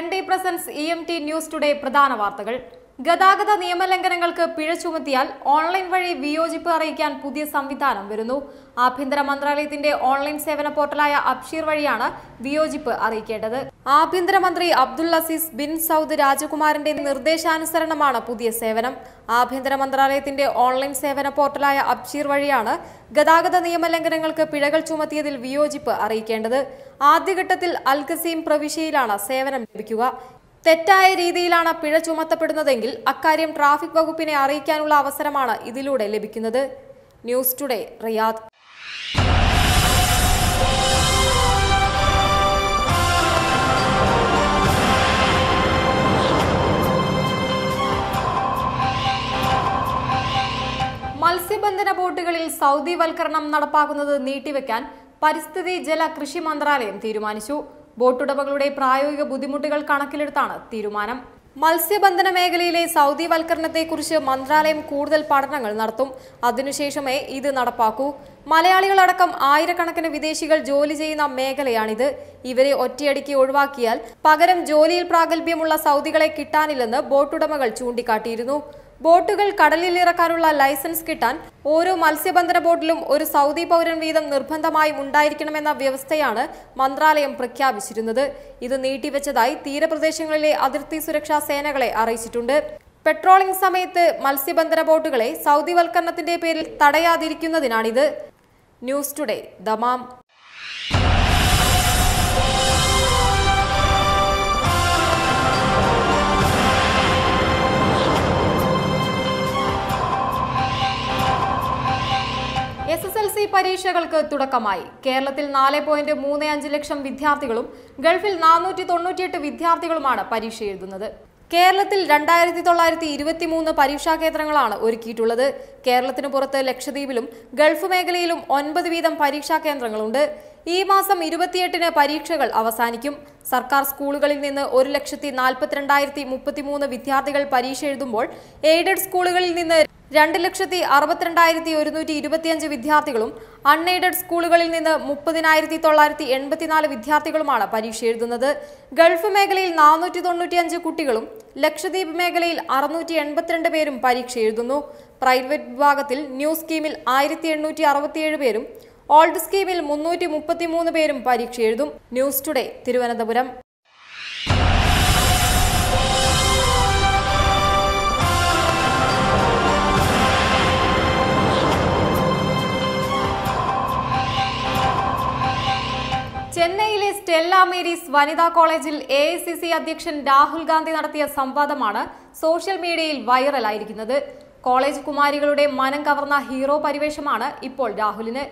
Trendy presents E M T news today പ്രധാന വാർത്തകൾ. ഗതാഗത നിയമലംഘനങ്ങൾക്ക് പിഴ ചുമത്തിയാൽ ഓൺലൈൻ വഴി വിയോജിപ്പ് അറിയിക്കാൻ പുതിയ സംവിധാനം വരുന്നു. ആഭ്യന്തര മന്ത്രാലയത്തിന്റെ ഓൺലൈൻ സേവന പോർട്ടലായ അബ്ഷീർ വഴിയാണ് വിയോജിപ്പ് അറിയിക്കേണ്ടത്. ആഭ്യന്തരമന്ത്രി അബ്ദുൽ അസീസ് ബിൻ സൗദ് രാജകുമാരന്റെ നിർദ്ദേശാനുസരണമാണ് പുതിയ സേവനം. ആഭ്യന്തര മന്ത്രാലയത്തിന്റെ ഓൺലൈൻ സേവന പോർട്ടലായ അബ്ഷീർ വഴിയാണ് ഗതാഗത നിയമലംഘനങ്ങൾക്ക് പിഴകൾ ചുമത്തിയതിൽ വിയോജിപ്പ് അറിയിക്കേണ്ടത്. ആദ്യഘട്ടത്തിൽ അൽഖസീം പ്രവിശ്യയിലാണ് സേവനം ലഭിക്കുക. തെറ്റായ രീതിയിലാണ് പിഴ ചുമത്തപ്പെടുന്നതെങ്കിൽ അക്കാര്യം ട്രാഫിക് വകുപ്പിനെ അറിയിക്കാനുള്ള അവസരമാണ് ഇതിലൂടെ ലഭിക്കുന്നത്. News today Riyadh. മത്സ്യബന്ധന ബോട്ടുകളിൽ സൗദി വൽക്കരണം നടപ്പാക്കുന്നത് നീട്ടിവെക്കാൻ പരിസ്ഥിതി ജല കൃഷി മന്ത്രാലയം തീരുമാനിച്ചു. ബോട്ടുടമകളുടെ പ്രായോഗിക ബുദ്ധിമുട്ടുകൾ കണക്കിലെടുത്താണ് തീരുമാനം. മത്സ്യബന്ധന മേഖലയിലെ സൗദി വൽക്കരണത്തെക്കുറിച്ച് മന്ത്രാലയം കൂടുതൽ പഠനങ്ങൾ നടത്തും. അതിനുശേഷമേ ഇത് നടപ്പാക്കൂ. മലയാളികളടക്കം ആയിരക്കണക്കിന് വിദേശികൾ ജോലി ചെയ്യുന്ന മേഖലയാണിത്. ഇവരെ ഒറ്റയടിക്ക് ഒഴിവാക്കിയാൽ പകരം ജോലിയിൽ പ്രാഗൽഭ്യമുള്ള സൗദികളെ കിട്ടാനില്ലെന്ന് ബോട്ടുടമകൾ ചൂണ്ടിക്കാട്ടിയിരുന്നു. ബോട്ടുകൾ കടലിൽ ഇറക്കാനുള്ള ലൈസൻസ് കിട്ടാൻ ഓരോ മത്സ്യബന്ധന ബോട്ടിലും ഒരു സൗദി പൗരൻ വീതം നിർബന്ധമായും ഉണ്ടായിരിക്കണമെന്ന വ്യവസ്ഥയാണ് മന്ത്രാലയം പ്രഖ്യാപിച്ചിരുന്നത്. ഇത് നീട്ടിവെച്ചതായി തീരപ്രദേശങ്ങളിലെ അതിർത്തി സുരക്ഷാ സേനകളെ അറിയിച്ചിട്ടുണ്ട്. പെട്രോളിംഗ് സമയത്ത് മത്സ്യബന്ധന ബോട്ടുകളെ സൗദിവൽക്കരണത്തിന്റെ പേരിൽ തടയാതിരിക്കുന്നതിനാണിത്. News today Dammam. പരീക്ഷകൾക്ക് തുടക്കമായി. കേരളത്തിൽ നാല് പോയിന്റ് മൂന്ന് അഞ്ച് ലക്ഷം വിദ്യാർത്ഥികളും ഗൾഫിൽ നാനൂറ്റി തൊണ്ണൂറ്റിയെട്ട് വിദ്യാർത്ഥികളുമാണ് പരീക്ഷ എഴുതുന്നത്. കേരളത്തിൽ രണ്ടായിരത്തി തൊള്ളായിരത്തി ഇരുപത്തി മൂന്ന് പരീക്ഷാ കേന്ദ്രങ്ങളാണ് ഒരുക്കിയിട്ടുള്ളത്. കേരളത്തിന് പുറത്ത് ലക്ഷദ്വീപിലും ഗൾഫ് മേഖലയിലും ഒൻപത് വീതം പരീക്ഷാ കേന്ദ്രങ്ങളുണ്ട്. ഈ മാസം ഇരുപത്തിയെട്ടിന് പരീക്ഷകൾ അവസാനിക്കും. സർക്കാർ സ്കൂളുകളിൽ നിന്ന് ഒരു ലക്ഷത്തി നാൽപ്പത്തിരണ്ടായിരത്തി മുപ്പത്തിമൂന്ന് വിദ്യാർത്ഥികൾ പരീക്ഷ എഴുതുമ്പോൾ എയ്ഡഡ് സ്കൂളുകളിൽ നിന്ന് രണ്ട് ലക്ഷത്തി അറുപത്തിരണ്ടായിരത്തി ഒരുന്നൂറ്റി ഇരുപത്തിയഞ്ച് വിദ്യാർത്ഥികളും അൺഎയ്ഡഡ് സ്കൂളുകളിൽ നിന്ന് മുപ്പതിനായിരത്തി തൊള്ളായിരത്തി എൺപത്തിനാല് വിദ്യാർത്ഥികളുമാണ് പരീക്ഷ എഴുതുന്നത്. ഗൾഫ് മേഖലയിൽ നാനൂറ്റി തൊണ്ണൂറ്റിയഞ്ച് കുട്ടികളും ലക്ഷദ്വീപ് മേഖലയിൽ അറുന്നൂറ്റി എൺപത്തിരണ്ട് പേരും പരീക്ഷ എഴുതുന്നു. പ്രൈവറ്റ് വിഭാഗത്തിൽ ന്യൂ സ്കീമിൽ ആയിരത്തി എണ്ണൂറ്റി അറുപത്തിയേഴ് പേരും ഓൾഡ് സ്കീമിൽ മുന്നൂറ്റി മുപ്പത്തിമൂന്ന് പേരും പരീക്ഷ എഴുതും. News today Thiruvananthapuram. ചെന്നൈയിലെ സ്റ്റെല്ല മേരീസ് വനിതാ കോളേജിൽ എ ഐ സി സി അധ്യക്ഷൻ രാഹുൽ ഗാന്ധി നടത്തിയ സംവാദമാണ് സോഷ്യൽ മീഡിയയിൽ വൈറലായിരിക്കുന്നത്. കോളേജ് കുമാരികളുടെ മനം കവർന്ന ഹീറോ പരിവേഷമാണ് ഇപ്പോൾ രാഹുലിന്.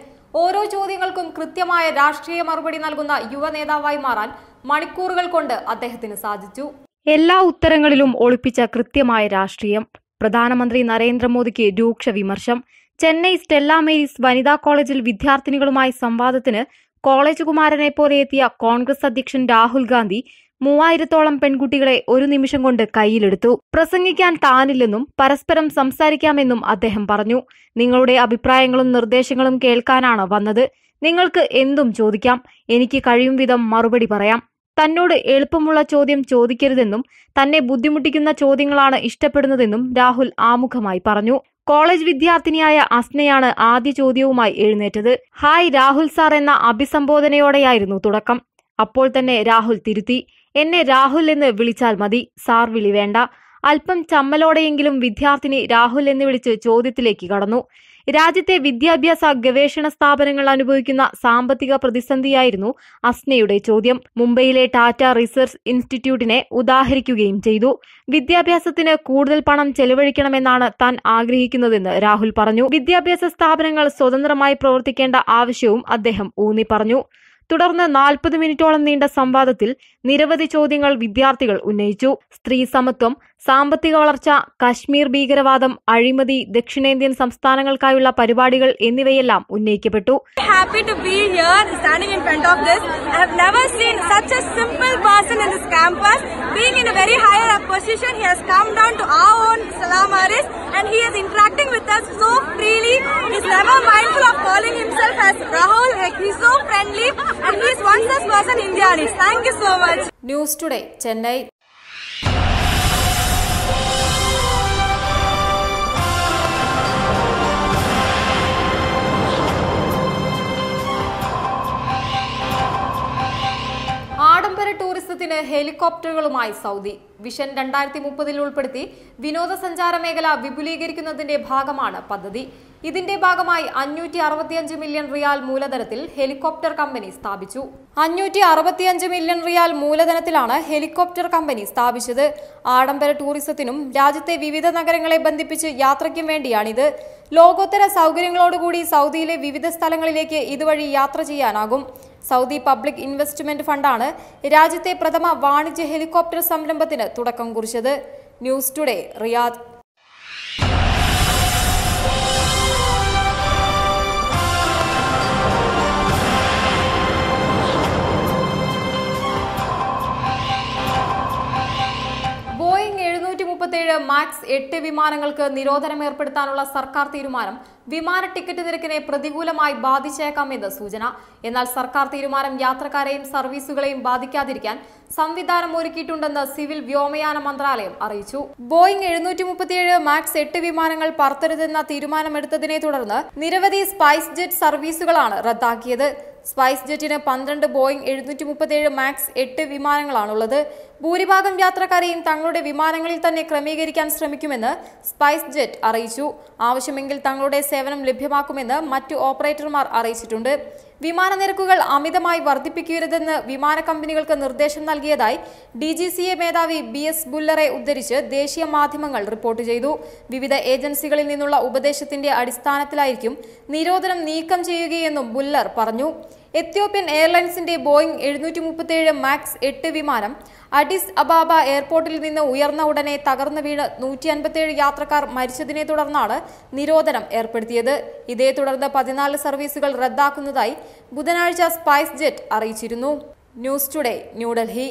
ഓരോ ചോദ്യങ്ങൾക്കും കൃത്യമായ രാഷ്ട്രീയ മറുപടി നൽകുന്ന യുവ നേതാവായി മാറാൻ മണിക്കൂറുകൾ കൊണ്ട് അദ്ദേഹത്തിന് സാധിച്ചു. എല്ലാ ഉത്തരങ്ങളിലും ഒളിപ്പിച്ച കൃത്യമായ രാഷ്ട്രീയം. പ്രധാനമന്ത്രി നരേന്ദ്രമോദിക്ക് രൂക്ഷ വിമർശം. ചെന്നൈ സ്റ്റെല്ല മേരീസ് വനിതാ കോളേജിൽ വിദ്യാർത്ഥിനികളുമായി സംവാദത്തിന് കോളേജ് കുമാരനെ പോലെ എത്തിയ കോൺഗ്രസ് അധ്യക്ഷൻ രാഹുൽ ഗാന്ധി മൂവായിരത്തോളം പെൺകുട്ടികളെ ഒരു നിമിഷം കൊണ്ട് കയ്യിലെടുത്തു. പ്രസംഗിക്കാൻ താനില്ലെന്നും പരസ്പരം സംസാരിക്കാമെന്നും അദ്ദേഹം പറഞ്ഞു. നിങ്ങളുടെ അഭിപ്രായങ്ങളും നിർദ്ദേശങ്ങളും കേൾക്കാനാണ് വന്നത്. നിങ്ങൾക്ക് എന്തും ചോദിക്കാം. എനിക്ക് കഴിയും വിധം മറുപടി പറയാം. തന്നോട് എളുപ്പമുള്ള ചോദ്യം ചോദിക്കരുതെന്നും തന്നെ ബുദ്ധിമുട്ടിക്കുന്ന ചോദ്യങ്ങളാണ് ഇഷ്ടപ്പെടുന്നതെന്നും രാഹുൽ ആമുഖമായി പറഞ്ഞു. കോളേജ് വിദ്യാർത്ഥിനിയായ അസ്നയാണ് ആദ്യ ചോദ്യവുമായി എഴുന്നേറ്റത്. ഹായ് രാഹുൽ സാർ എന്ന അഭിസംബോധനയോടെയായിരുന്നു തുടക്കം. അപ്പോൾ തന്നെ രാഹുൽ തിരുത്തി. എന്നെ രാഹുൽ എന്ന് വിളിച്ചാൽ മതി സാർ വിളി വേണ്ട. അല്പം ചമ്മലോടെയെങ്കിലും വിദ്യാർത്ഥിനി രാഹുൽ എന്ന് വിളിച്ച് ചോദ്യത്തിലേക്ക് കടന്നു. രാജ്യത്തെ വിദ്യാഭ്യാസ ഗവേഷണ സ്ഥാപനങ്ങൾ അനുഭവിക്കുന്ന സാമ്പത്തിക പ്രതിസന്ധിയായിരുന്നു അസ്നയുടെ ചോദ്യം. മുംബൈയിലെ ടാറ്റ റിസർച്ച് ഇൻസ്റ്റിറ്റ്യൂട്ടിനെ ഉദാഹരിക്കുകയും ചെയ്തു. വിദ്യാഭ്യാസത്തിന് കൂടുതൽ പണം ചെലവഴിക്കണമെന്നാണ് താൻ ആഗ്രഹിക്കുന്നതെന്ന് രാഹുൽ പറഞ്ഞു. വിദ്യാഭ്യാസ സ്ഥാപനങ്ങൾ സ്വതന്ത്രമായി പ്രവർത്തിക്കേണ്ട ആവശ്യവും അദ്ദേഹം ഊന്നി പറഞ്ഞു തുടർന്ന് നാൽപ്പത് മിനിറ്റോളം നീണ്ട സംവാദത്തിൽ നിരവധി ചോദ്യങ്ങൾ വിദ്യാർത്ഥികൾ ഉന്നയിച്ചു സ്ത്രീ സമത്വം സാമ്പത്തിക വളർച്ച കശ്മീർ ഭീകരവാദം അഴിമതി ദക്ഷിണേന്ത്യൻ സംസ്ഥാനങ്ങൾക്കായുള്ള പരിപാടികൾ എന്നിവയെല്ലാം ഉന്നയിക്കപ്പെട്ടു happy to be here in front of. I have never seen us so freely. He's never mindful of calling himself as Rahul. So friendly and he is ആഡംബര ടൂറിസത്തിന് ഹെലികോപ്റ്ററുകളുമായി സൗദി. വിഷൻ രണ്ടായിരത്തി മുപ്പതിൽ ഉൾപ്പെടുത്തി വിനോദസഞ്ചാര മേഖല വിപുലീകരിക്കുന്നതിന്റെ ഭാഗമാണ് പദ്ധതി. ഇതിന്റെ ഭാഗമായി അഞ്ഞൂറ്റി അറുപത്തിയഞ്ച് മില്യൺ റിയാൽ മൂലധനത്തിൽ ഹെലികോപ്റ്റർ കമ്പനി സ്ഥാപിച്ചു. അഞ്ഞൂറ്റി അറുപത്തിയഞ്ച് മില്യൺ റിയാൽ മൂലധനത്തിലാണ് ഹെലികോപ്റ്റർ കമ്പനി സ്ഥാപിച്ചത്. ആഡംബര ടൂറിസത്തിനും രാജ്യത്തെ വിവിധ നഗരങ്ങളെ ബന്ധിപ്പിച്ച് യാത്രയ്ക്കും വേണ്ടിയാണിത്. ലോകോത്തര സൗകര്യങ്ങളോടുകൂടി സൗദിയിലെ വിവിധ സ്ഥലങ്ങളിലേക്ക് ഇതുവഴി യാത്ര ചെയ്യാനാകും. സൗദി പബ്ലിക് ഇൻവെസ്റ്റ്മെന്റ് ഫണ്ടാണ് രാജ്യത്തെ പ്രഥമ വാണിജ്യ ഹെലികോപ്റ്റർ സംരംഭത്തിന് തുടക്കം കുറിച്ചത്. News today Riyadh. മുപ്പത്തേഴ് മാക്സ് എട്ട് വിമാനങ്ങൾക്ക് നിരോധനം ഏർപ്പെടുത്താനുള്ള സർക്കാർ തീരുമാനം വിമാന ടിക്കറ്റ് നിരക്കിനെ പ്രതികൂലമായി ബാധിച്ചേക്കാമെന്ന് സൂചന. എന്നാൽ സർക്കാർ തീരുമാനം യാത്രക്കാരെയും സർവീസുകളെയും ബാധിക്കാതിരിക്കാൻ സംവിധാനം ഒരുക്കിയിട്ടുണ്ടെന്ന് സിവിൽ വ്യോമയാന മന്ത്രാലയം അറിയിച്ചു. ബോയിങ് എഴുന്നൂറ്റി മുപ്പത്തിയേഴ് മാക്സ് എട്ട് വിമാനങ്ങൾ പറത്തരുതെന്ന തീരുമാനമെടുത്തതിനെ തുടർന്ന് നിരവധി സ്പൈസ് ജെറ്റ് സർവീസുകളാണ് റദ്ദാക്കിയത്. സ്പൈസ് ജെറ്റിന് പന്ത്രണ്ട് ബോയിങ് എഴുന്നൂറ്റി മുപ്പത്തിയേഴ് മാക്സ് എട്ട് വിമാനങ്ങളാണുള്ളത്. ഭൂരിഭാഗം യാത്രക്കാരെയും തങ്ങളുടെ വിമാനങ്ങളിൽ തന്നെ ക്രമീകരിക്കാൻ ശ്രമിക്കുമെന്ന് സ്പൈസ് ജെറ്റ് അറിയിച്ചു. ആവശ്യമെങ്കിൽ തങ്ങളുടെ സേവനം ലഭ്യമാക്കുമെന്ന് മറ്റു ഓപ്പറേറ്റർമാർ അറിയിച്ചിട്ടുണ്ട്. വിമാന നിരക്കുകൾ അമിതമായി വർദ്ധിപ്പിക്കരുതെന്ന് വിമാന കമ്പനികൾക്ക് നിർദ്ദേശം നൽകിയതായി ഡി ജി സി എ മേധാവി ബി എസ് ബുല്ലറെ ഉദ്ധരിച്ച് ദേശീയ മാധ്യമങ്ങൾ റിപ്പോർട്ട് ചെയ്തു. വിവിധ ഏജൻസികളിൽ നിന്നുള്ള ഉപദേശത്തിന്റെ അടിസ്ഥാനത്തിലായിരിക്കും നിരോധനം നീക്കം ചെയ്യുകയെന്നും ബുല്ലർ പറഞ്ഞു. എത്യോപ്യൻ എയർലൈൻസിന്റെ ബോയിങ് എഴുന്നൂറ്റി മുപ്പത്തിയേഴ് മാക്സ് എട്ട് വിമാനം അഡിസ് അബാബ എയർപോർട്ടിൽ നിന്ന് ഉയർന്ന ഉടനെ തകർന്നു വീണ് നൂറ്റി അൻപത്തിയേഴ് യാത്രക്കാർ മരിച്ചതിനെ തുടർന്നാണ് നിരോധനം ഏർപ്പെടുത്തിയത്. ഇതേ തുടർന്ന് പതിനാല് സർവീസുകൾ റദ്ദാക്കുന്നതായി ബുധനാഴ്ച സ്പൈസ് ജെറ്റ് അറിയിച്ചിരുന്നു. News today New Delhi.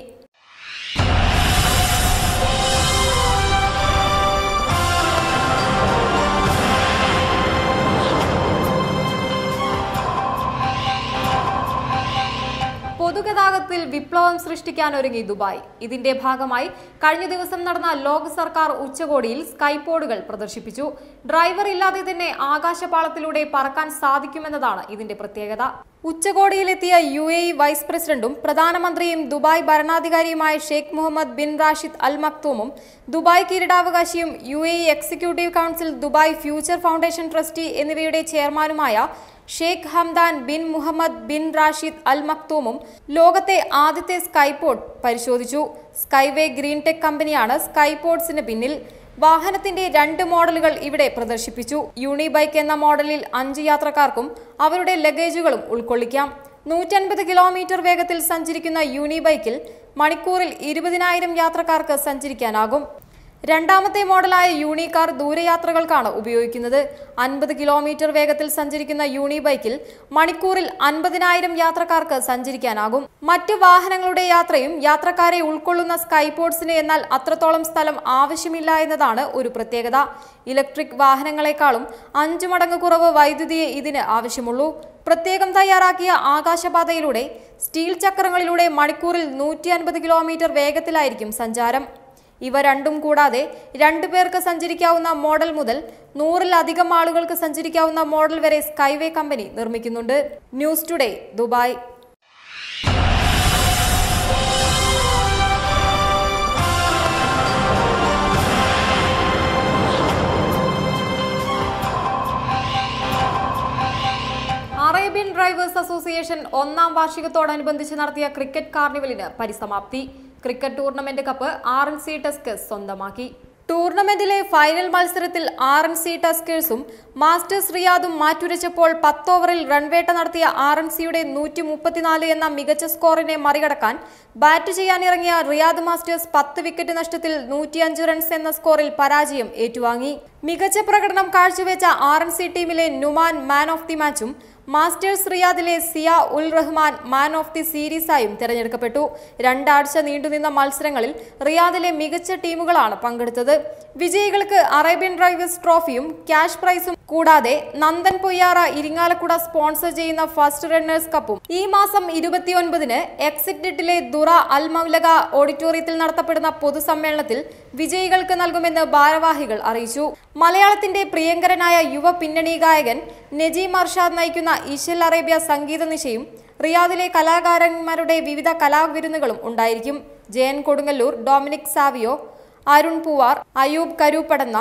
പൊതുഗതാഗതത്തിൽ വിപ്ലവം സൃഷ്ടിക്കാൻ ഒരുങ്ങി ദുബായ്. ഇതിന്റെ ഭാഗമായി കഴിഞ്ഞ ദിവസം നടന്ന ലോക സർക്കാർ ഉച്ചകോടിയിൽ സ്കൈപോഡുകൾ പ്രദർശിപ്പിച്ചു. ഡ്രൈവർ ഇല്ലാതെ തന്നെ ആകാശപാളത്തിലൂടെ പറക്കാൻ സാധിക്കുമെന്നതാണ് ഇതിന്റെ പ്രത്യേകത. ഉച്ചകോടിയിലെത്തിയ യു എ ഇ വൈസ് പ്രസിഡന്റും പ്രധാനമന്ത്രിയും Dubai ഭരണാധികാരിയുമായ Sheikh Mohammed bin Rashid Al മക്തൂമും Dubai കിരീടാവകാശിയും U A E executive council Dubai future foundation trustee എന്നിവയുടെ ചെയർമാനുമായ Sheikh Hamdan bin Mohammed bin Rashid Al മക്തൂമും ലോകത്തെ ആദ്യത്തെ സ്കൈപോഡ് പരിശോധിച്ചു. സ്കൈവേ ഗ്രീൻടെക് കമ്പനിയാണ് സ്കൈപോഡ്സിന് പിന്നിൽ. വാഹനത്തിന്റെ രണ്ട് മോഡലുകൾ ഇവിടെ പ്രദർശിപ്പിച്ചു. യൂണിബൈക്ക് എന്ന മോഡലിൽ അഞ്ച് യാത്രക്കാർക്കും അവരുടെ ലഗേജുകളും ഉൾക്കൊള്ളിക്കാം. നൂറ്റൻപത് കിലോമീറ്റർ വേഗത്തിൽ സഞ്ചരിക്കുന്ന യൂണിബൈക്കിൽ മണിക്കൂറിൽ ഇരുപതിനായിരം യാത്രക്കാർക്ക് സഞ്ചരിക്കാനാകും. രണ്ടാമത്തെ മോഡലായ യൂണി കാർ ദൂരയാത്രകൾക്കാണ് ഉപയോഗിക്കുന്നത്. അൻപത് കിലോമീറ്റർ വേഗത്തിൽ സഞ്ചരിക്കുന്ന യൂണി ബൈക്കിൽ മണിക്കൂറിൽ അൻപതിനായിരം യാത്രക്കാർക്ക് സഞ്ചരിക്കാനാകും. മറ്റ് വാഹനങ്ങളുടെ യാത്രയും യാത്രക്കാരെ ഉൾക്കൊള്ളുന്ന സ്കൈപോർട്സിന് എന്നാൽ അത്രത്തോളം സ്ഥലം ആവശ്യമില്ല എന്നതാണ് ഒരു പ്രത്യേകത. ഇലക്ട്രിക് വാഹനങ്ങളെക്കാളും അഞ്ചു മടങ്ങ് കുറവ് വൈദ്യുതിയെ ഇതിന് ആവശ്യമുള്ളൂ. പ്രത്യേകം തയ്യാറാക്കിയ ആകാശപാതയിലൂടെ സ്റ്റീൽ ചക്രങ്ങളിലൂടെ മണിക്കൂറിൽ നൂറ്റി കിലോമീറ്റർ വേഗത്തിലായിരിക്കും സഞ്ചാരം. ഇവ രണ്ടും കൂടാതെ രണ്ടു പേർക്ക് സഞ്ചരിക്കാവുന്ന മോഡൽ മുതൽ നൂറിലധികം ആളുകൾക്ക് സഞ്ചരിക്കാവുന്ന മോഡൽ വരെ skyway company നിർമ്മിക്കുന്നുണ്ട്. News today Dubai. Arabian drivers association ഒന്നാം വാർഷികത്തോടനുബന്ധിച്ച് നടത്തിയ ക്രിക്കറ്റ് കാർണിവലിന് പരിസമാപ്തി. Cricket tournament cup R N C tuskers സ്വന്തമാക്കി. ടൂർണമെന്റിലെ ഫൈനൽ മത്സരത്തിൽ ആർ എൻ സി ടസ്കേഴ്സും മാസ്റ്റേഴ്സ് റിയാദും മാറ്റുരച്ചപ്പോൾ പത്ത് ഓവറിൽ റൺവേട്ട നടത്തിയ ആർ എൻ സിയുടെ നൂറ്റി മുപ്പത്തിനാല് എന്ന മികച്ച സ്കോറിനെ മറികടക്കാൻ ബാറ്റ് ചെയ്യാനിറങ്ങിയ റിയാദ് മാസ്റ്റേഴ്സ് പത്ത് വിക്കറ്റ് നഷ്ടത്തിൽ നൂറ്റിയഞ്ച് റൺസ് എന്ന സ്കോറിൽ പരാജയം ഏറ്റുവാങ്ങി. മികച്ച പ്രകടനം കാഴ്ചവെച്ച ആർ എൻ സി ടീമിലെ നുമാൻ മാൻ ഓഫ് ദി മാച്ചും മാസ്റ്റേഴ്സ് റിയാദിലെ Zia ul Rahman man of the സീരീസായും തിരഞ്ഞെടുക്കപ്പെട്ടു. രണ്ടാഴ്ച നീണ്ടുനിന്ന മത്സരങ്ങളിൽ റിയാദിലെ മികച്ച ടീമുകളാണ് പങ്കെടുത്തത്. വിജയികൾക്ക് അറേബ്യൻ ഡ്രൈവേഴ്സ് ട്രോഫിയും ക്യാഷ് പ്രൈസും കൂടാതെ നന്ദൻ പൊയ്യാറ ഇരിങ്ങാലക്കുട സ്പോൺസർ ചെയ്യുന്ന ഫസ്റ്റ് റണ്ണേഴ്സ് കപ്പും ഈ മാസം ഇരുപത്തിയൊൻപതിന് എക്സിറ്റിലെ ദുറ അൽ മൗലക ഓഡിറ്റോറിയത്തിൽ നടത്തപ്പെടുന്ന പൊതുസമ്മേളനത്തിൽ വിജയികൾക്ക് നൽകുമെന്ന് ഭാരവാഹികൾ അറിയിച്ചു. മലയാളത്തിന്റെ പ്രിയങ്കരനായ യുവ പിന്നണി ഗായകൻ നജീം അർഷാദ് നയിക്കുന്ന ഈശൽ അറേബ്യ സംഗീത നിശയും റിയാദിലെ കലാകാരന്മാരുടെ വിവിധ കലാവിരുന്നുകളും ഉണ്ടായിരിക്കും. ജയൻ കൊടുങ്ങല്ലൂർ ഡൊമിനിക് സാവിയോ അരുൺ പൂവാർ അയൂബ് കരൂപ്പടന്ന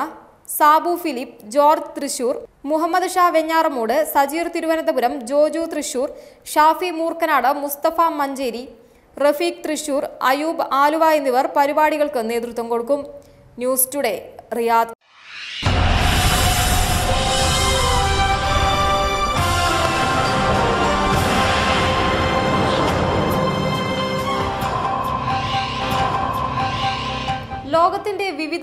സാബു ഫിലിപ്പ് ജോർജ് തൃശൂർ മുഹമ്മദ് ഷാ വെഞ്ഞാറമൂട് സജീർ തിരുവനന്തപുരം ജോജു തൃശൂർ ഷാഫി മൂർക്കനാട് മുസ്തഫ മഞ്ചേരി റഫീഖ് തൃശൂർ അയൂബ് ആലുവ എന്നിവർ പരിപാടികൾക്ക് നേതൃത്വം കൊടുക്കും. News today Riyadh.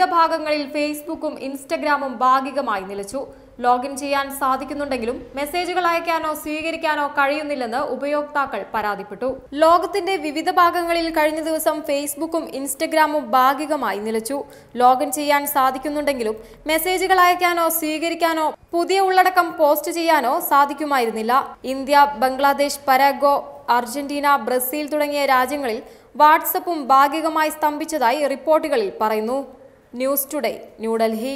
വിവിധ ഭാഗങ്ങളിൽ ഫേസ്ബുക്കും ഇൻസ്റ്റഗ്രാമും ഭാഗികമായി നിലച്ചു. ലോഗിൻ ചെയ്യാൻ സാധിക്കുന്നുണ്ടെങ്കിലും മെസ്സേജുകൾ അയക്കാനോ സ്വീകരിക്കാനോ കഴിയുന്നില്ലെന്ന് ഉപയോക്താക്കൾ പരാതിപ്പെട്ടു. ലോകത്തിന്റെ വിവിധ ഭാഗങ്ങളിൽ കഴിഞ്ഞ ദിവസം ഫേസ്ബുക്കും ഇൻസ്റ്റഗ്രാമും ഭാഗികമായി നിലച്ചു. ലോഗിൻ ചെയ്യാൻ സാധിക്കുന്നുണ്ടെങ്കിലും മെസ്സേജുകൾ അയക്കാനോ സ്വീകരിക്കാനോ പുതിയ ഉള്ളടക്കം പോസ്റ്റ് ചെയ്യാനോ സാധിക്കുമായിരുന്നില്ല. India Bangladesh Paraguay Argentina Brazil തുടങ്ങിയ രാജ്യങ്ങളിൽ വാട്സപ്പും ഭാഗികമായി സ്തംഭിച്ചതായി റിപ്പോർട്ടുകളിൽ പറയുന്നു. ന്യൂസ് ടുഡേ ന്യൂഡൽഹി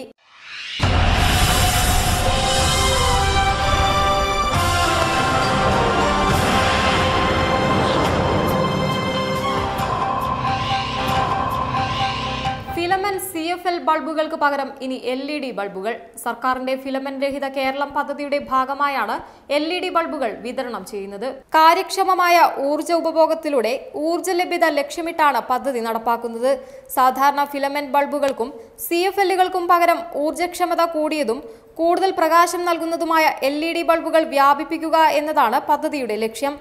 ബൾബുകൾക്ക് പകരം ഇനി എൽ ഇ ഡി ബൾബുകൾ. സർക്കാരിന്റെ ഫിലമെന്റ് രഹിത കേരളം പദ്ധതിയുടെ ഭാഗമായാണ് എൽ ഇ ഡി ബൾബുകൾ വിതരണം ചെയ്യുന്നത്. കാര്യക്ഷമമായ ഊർജ ഉപഭോഗത്തിലൂടെ ഊർജ ലഭ്യത ലക്ഷ്യമിട്ടാണ് പദ്ധതി നടപ്പാക്കുന്നത്. സാധാരണ ഫിലമെന്റ് ബൾബുകൾക്കും സി എഫ് എല്ലുകൾക്കും പകരം ഊർജക്ഷമത കൂടിയതും കൂടുതൽ പ്രകാശം നൽകുന്നതുമായ എൽ ഇ ഡി ബൾബുകൾ വ്യാപിപ്പിക്കുക എന്നതാണ് പദ്ധതിയുടെ ലക്ഷ്യം.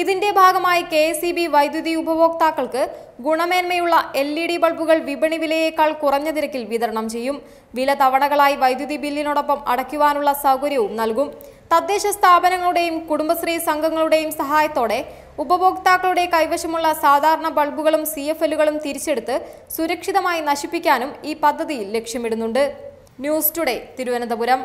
ഇതിന്റെ ഭാഗമായി കെ എസ് ബി വൈദ്യുതി ഉപഭോക്താക്കൾക്ക് ഗുണമേന്മയുള്ള എൽ ഇ ഡി ബൾബുകൾ വിപണി വിലയേക്കാൾ കുറഞ്ഞ നിരക്കിൽ വിതരണം ചെയ്യും. വില തവണകളായി വൈദ്യുതി ബില്ലിനോടൊപ്പം അടയ്ക്കുവാനുള്ള സൗകര്യവും നൽകും. തദ്ദേശ സ്ഥാപനങ്ങളുടെയും കുടുംബശ്രീ സംഘങ്ങളുടെയും സഹായത്തോടെ ഉപഭോക്താക്കളുടെ കൈവശമുള്ള സാധാരണ ബൾബുകളും സി എഫ് എല്ലുകളും തിരിച്ചെടുത്ത് സുരക്ഷിതമായി നശിപ്പിക്കാനും ഈ പദ്ധതിയിൽ ലക്ഷ്യമിടുന്നുണ്ട്. News today Thiruvananthapuram.